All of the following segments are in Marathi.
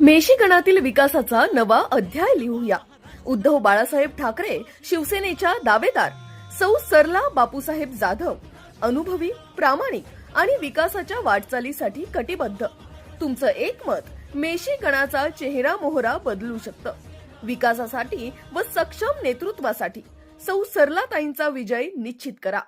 मेशिकणातील विकासाचा नवा अध्याय लिहूया. उद्धव बाळासाहेब ठाकरे शिवसेनेच्या दावेदार सौ सरला बापूसाहेब जाधव अनुभवी प्रामाणिक आणि विकासाच्या वाटचालीसाठी कटिबद्ध. तुमचं एक मत मेशी गणाचा चेहरा मोहरा बदलू शकतं. विकासासाठी व सक्षम नेतृत्वासाठी सौ सरलाताईंचा विजय निश्चित करा.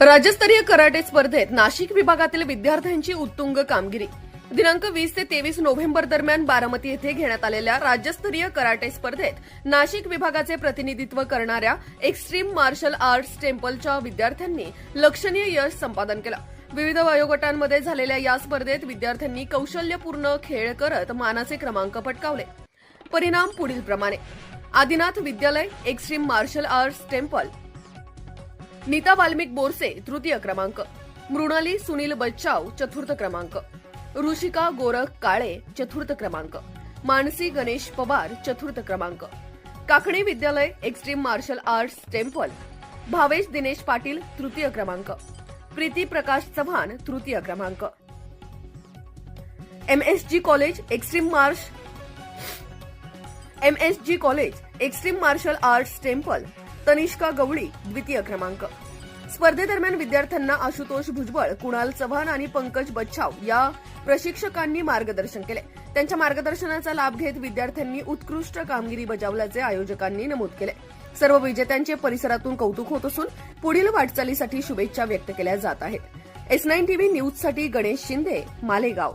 राज्यस्तरीय कराटे स्पर्धेत नाशिक विभागातील विद्यार्थ्यांची उत्तुंग कामगिरी. दिनांक वीस ते तेवीस नोव्हेंबर दरम्यान बारामती येथे घेण्यात आलेल्या राज्यस्तरीय कराटे स्पर्धेत नाशिक विभागाचे प्रतिनिधित्व करणाऱ्या एक्स्ट्रीम मार्शल आर्ट्स टेम्पलच्या विद्यार्थ्यांनी लक्षणीय यश संपादन केलं. विविध वयोगटांमध्ये झालेल्या या स्पर्धेत विद्यार्थ्यांनी कौशल्यपूर्ण खेळ करत मानाचे क्रमांक पटकावले. परिणाम पुढील प्रमाणे Adinath Vidyalaya extreme martial arts temple Nita Valmik Borse तृतीय क्रमांक. मृणाली सुनील बच्चाव चतुर्थ क्रमांक. ऋषिका गोरख काळे चतुर्थ क्रमांक. मानसी गणेश पवार चतुर्थ क्रमांक. Kakani Vidyalaya extreme martial arts temple. Bhavesh Dinesh Patil तृतीय क्रमांक. प्रीती प्रकाश चव्हाण तृतीय क्रमांक. MSG college extreme martial MSG college extreme martial arts temple. Tanishka Gawali द्वितीय क्रमांक. स्पर्धेदरम्यान विद्यार्थ्यांना आशुतोष भुजबळ कुणाल चव्हाण आणि पंकज बच्छाव या प्रशिक्षकांनी मार्गदर्शन केले. त्यांच्या मार्गदर्शनाचा लाभ घेत विद्यार्थ्यांनी उत्कृष्ट कामगिरी बजावल्याचे आयोजकांनी नमूद केले. सर्व विजेत्यांचे परिसरातून कौतुक होत असून पुढील वाटचालीसाठी शुभेच्छा व्यक्त केल्या जात आहेत. एस नाईन टीव्ही न्यूजसाठी गणेश शिंदे मालेगाव.